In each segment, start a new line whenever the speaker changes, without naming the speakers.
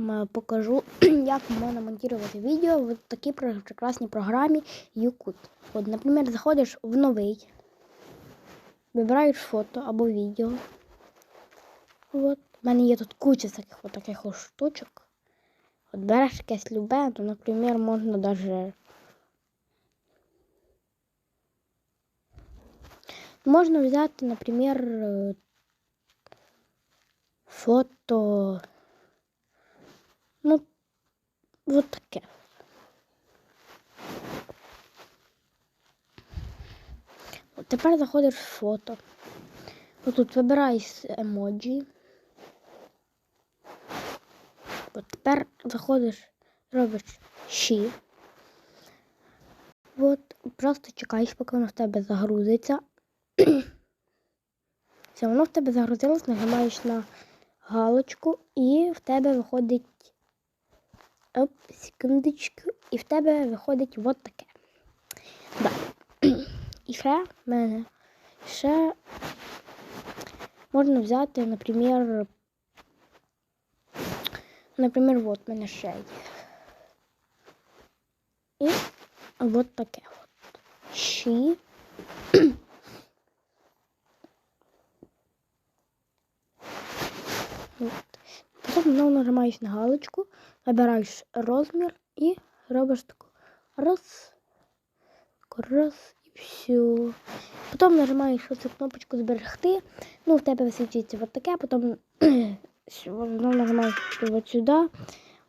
м, покажу, як можна монтувати відео в такій прекрасній програмі YouCut. От, наприклад, заходиш в новий, вибираєш фото або відео. От. У мене є тут куча таких от таких от штучок. От береш якесь любе, то, наприклад, можна даже. Можна взяти, наприклад, е, фото. Ну, от таке. От тепер заходиш в фото. Отут вибирай з емоджі. От тепер заходиш, робиш щі. От, просто чекаєш, поки воно в тебе загрузиться. Все, воно в тебе загрузилось, нажимаєш на галочку, і в тебе виходить. Оп, секундочку, і в тебе виходить от таке. Да. І ще в мене ще можна взяти, наприклад, наприклад, от мене ще є. І от таке от. Щі. От. Потім знову нажимаєш на галочку, вибираєш розмір і робиш таку раз, раз і все. Потім нажимаєш оцю кнопочку зберегти. Ну, в тебе висвічується от таке, потім знову нажимаєш от сюди.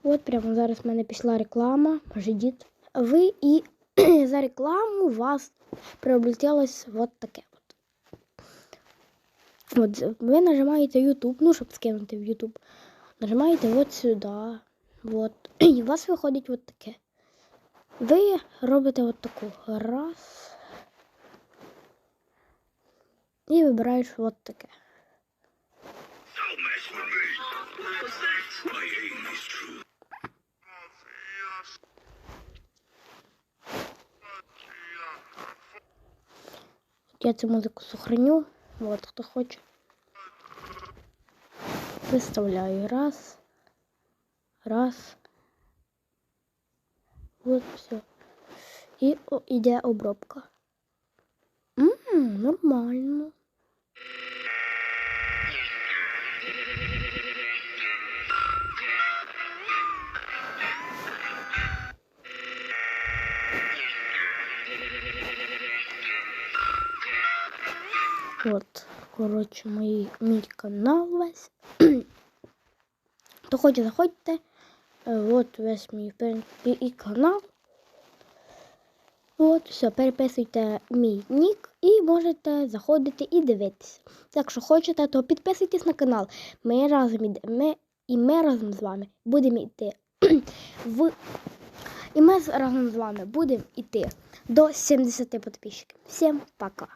От прямо зараз в мене пішла реклама. Жидіть. Ви і за рекламу у вас приобретілось от таке. От, ви нажимаєте YouTube, ну, щоб скинути в YouTube. Нажимаєте от сюди. От. І у вас виходить от таке. Ви робите от таку раз. І вибираєш от таке. Я цю музику сохраню. Вот, хто хоче. Виставляю раз. Раз. Вот все. І о, іде обробка. Ммм, нормально. От, коротше, мій, мій канал весь. Хто хоче, заходьте. Е, От весь мій в і канал. От, все, переписуйте мій нік і можете заходити і дивитися. Якщо хочете, то підписуйтесь на канал. Ми разом ми, і ми разом з вами будемо йти в. І ми разом з вами будемо йти до 70 підписчиків. Всім пока!